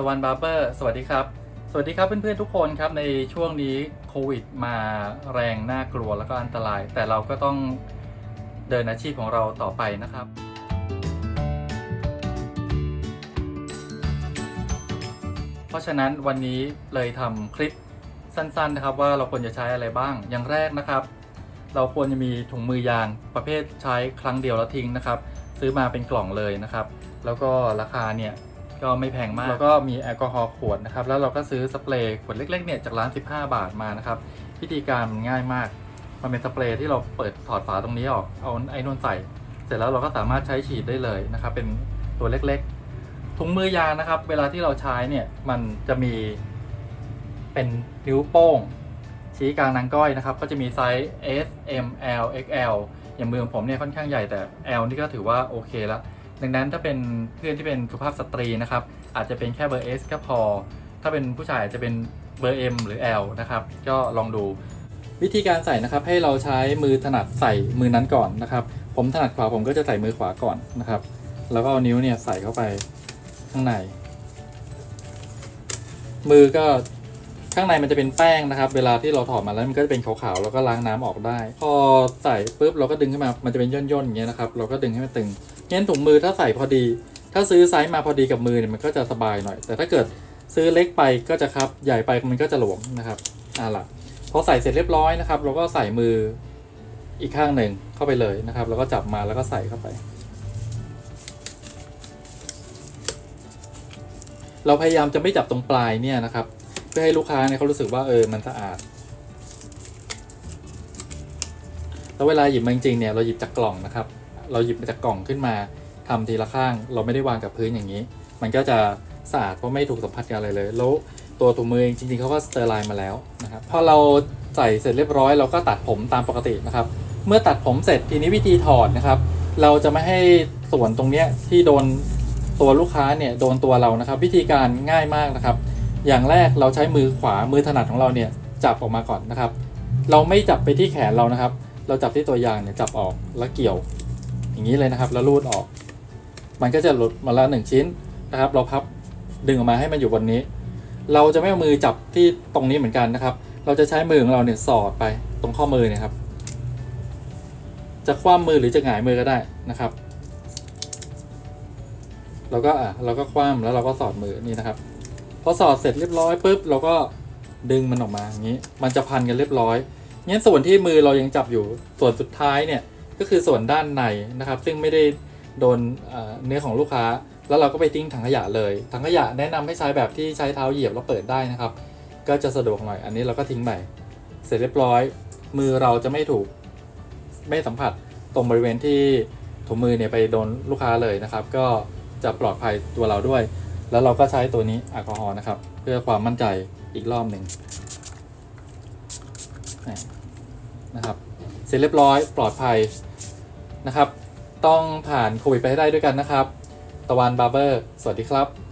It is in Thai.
ตะวันบาร์เบอร์สวัสดีครับ สวัสดีครับเพื่อนๆทุกคนครับในช่วงนี้โควิดมาแรงน่ากลัวแล้วก็อันตราย แต่เราก็ต้องเดินอาชีพของเราต่อไปนะครับเพราะฉะนั้นวันนี้เลยทำคลิปสั้นๆนะครับว่าเราควรจะใช้อะไรบ้าง อย่างแรกนะครับ เราควรจะมีถุงมือยางประเภทใช้ครั้งเดียวแล้วทิ้งนะครับ ซื้อมาเป็นกล่องเลยนะครับ แล้วก็ราคาเนี่ย ก็ไม่แพงมาก แล้วก็มีแอลกอฮอล์ขวดนะครับ แล้วเราก็ซื้อสเปรย์ขวดเล็กๆเนี่ยจากร้าน 15 บาทมานะครับ วิธีการง่ายมาก มันเป็นสเปรย์ที่เราเปิดถอดฝาตรงนี้ออก เอาไอ้นนใส่ เสร็จแล้วเราก็สามารถใช้ฉีดได้เลยนะครับ เป็นตัวเล็กๆ ถุงมือยางนะครับ เวลาที่เราใช้เนี่ย มันจะมีเป็นนิ้วโป้ง ชี้กลางนางก้อยนะครับ ก็จะมีไซส์ S M L XL อย่างมือของผมเนี่ยค่อนข้างใหญ่แต่ L นี่ก็ถือว่าโอเคแล้ว ดังนั้นถ้าเป็นเพื่อนที่เป็นสุภาพสตรีนะครับ อาจจะเป็นแค่เบอร์ S ก็พอ ถ้าเป็นผู้ชายอาจจะเป็นเบอร์ M หรือ L นะครับ ก็ลองดูวิธีการใส่นะครับให้เราใช้มือถนัดใส่มือนั้นก่อนนะครับ ผมถนัดขวาผมก็จะใส่มือขวาก่อนนะครับ แล้วก็เอานิ้วเนี่ยใส่เข้าไปข้างใน มือก็ข้างในมันจะเป็นแป้งนะครับ เวลาที่เราถอดมาแล้วมันก็จะเป็นขาวๆแล้วก็ล้างน้ำออกได้ พอใส่ปุ๊บเราก็ดึงขึ้นมามันจะเป็นย่นๆอย่างเงี้ยนะครับ เราก็ดึงให้มันตึง งั้นถุงมือถ้าใส่พอดี ถ้าซื้อไซส์มาพอดีกับมือเนี่ยมันก็จะสบายหน่อย แต่ถ้าเกิดซื้อเล็กไปก็จะครับ ใหญ่ไปมันก็จะหลวมนะครับอ่าล่ะพอใส่เสร็จเรียบร้อยนะครับ เราก็ใส่มืออีกข้างหนึ่งเข้าไปเลยนะครับ แล้วก็จับมาแล้วก็ใส่เข้าไป เราพยายามจะไม่จับตรงปลายเนี่ยนะครับ เพื่อให้ลูกค้าเนี่ยเขารู้สึกว่าเออมันสะอาดแล้วเวลาหยิบมาจริงๆเนี่ยเราหยิบจากกล่องนะครับ เราหยิบมาจากกล่องขึ้นมาทำทีละข้าง เราไม่ได้วางกับพื้นอย่างนี้ มันก็จะสะอาดเพราะไม่ถูกสัมผัสกับอะไรเลย แล้วตัวถุงมือเองจริงๆเขาก็สเตอร์ไลน์มาแล้วนะครับพอเราใส่เสร็จเรียบร้อยเราก็ตัดผมตามปกตินะครับ เมื่อตัดผมเสร็จทีนี้วิธีถอดนะครับ เราจะไม่ให้ส่วนตรงเนี้ยที่โดนตัวลูกค้าเนี่ยโดนตัวเรานะครับ วิธีการง่ายมากนะครับ อย่างแรกเราใช้มือขวามือถนัดของเราเนี่ยจับออกมาก่อนนะครับ เราไม่จับไปที่แขนเรานะครับ เราจับที่ตัวยางเนี่ยจับออกแล้วเกี่ยว อย่างนี้เลยนะครับ แล้วรูดออก มันก็จะหลุดมาละหนึ่งชิ้นนะครับ เราพับดึงออกมาให้มันอยู่บนนี้ เราจะไม่เอามือจับที่ตรงนี้เหมือนกันนะครับ เราจะใช้มือของเราเนี่ยสอดไปตรงข้อมือเนี่ยครับ จะคว่ำมือหรือจะหงายมือก็ได้นะครับเราก็อะเราก็คว่ำแล้วเราก็สอดมือนี่นะครับ พอสอดเสร็จเรียบร้อยปุ๊บเราก็ดึงมันออกมาอย่างนี้ มันจะพันกันเรียบร้อยงั้นส่วนที่มือเรายังจับอยู่ส่วนสุดท้ายเนี่ย ก็คือส่วนด้านในนะครับ ซึ่งไม่ได้โดนเนื้อของลูกค้า แล้วเราก็ไปทิ้งถังขยะเลย ถังขยะแนะนำให้ใช้แบบที่ใช้เท้าเหยียบแล้วเปิดได้นะครับ ก็จะสะดวกหน่อย อันนี้เราก็ทิ้งไปเสร็จเรียบร้อย มือเราจะไม่ถูกไม่สัมผัสตรงบริเวณที่ถุงมือเนี่ยไปโดนลูกค้าเลยนะครับ ก็จะปลอดภัยตัวเราด้วย แล้วเราก็ใช้ตัวนี้แอลกอฮอล์นะครับ เพื่อความมั่นใจอีกรอบหนึ่งนะครับ เสร็จเรียบร้อยปลอดภัย นะครับ ต้องผ่านโควิดไปให้ได้ด้วยกันนะครับ ตะวันบาร์เบอร์ สวัสดีครับ